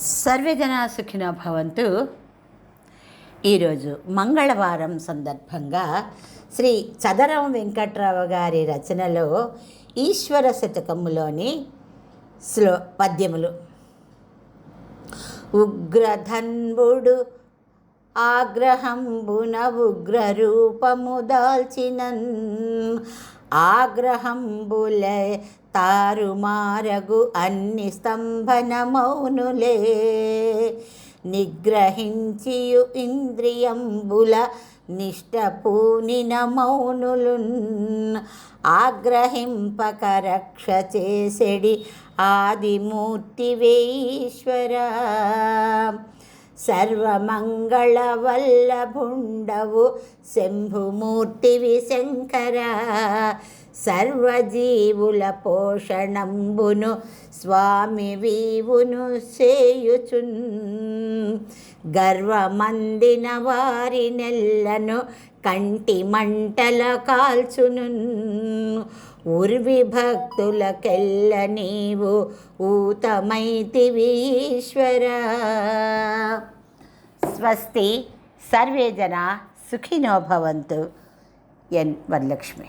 సర్వజన సుఖినో భవంతు. ఈరోజు మంగళవారం సందర్భంగా శ్రీ చదరం వెంకట్రావు గారి రచనలో ఈశ్వర శతకములోని శ్లో పద్యములు. ఉగ్రధన్వుడు ఆగ్రహంబున ఉగ్ర రూపము దాల్చినన్ ఆగ్రహంబుల తారుమారగు అన్ని స్తంభనమౌనులే. నిగ్రహించియు ఇంద్రియంబుల నిష్టపూనిన మౌనులున్ ఆగ్రహింపక రక్ష చేసెడి ఆదిమూర్తివేశ్వరా సర్వమంగళవల్లభుండవు శంభుమూర్తివి శంకర. సర్వజీవుల పోషణంబును స్వామి వీవును చేయుచున్. గర్వమందిన వారి నెల్లను కంటి మంటల కాల్చును ఉర్వి భక్తులకెల్ల నీవు ఊతమైతివీశ్వర స్వస్తి సర్వే జన సుఖినోభవంతు ఎన్ వరలక్ష్మి.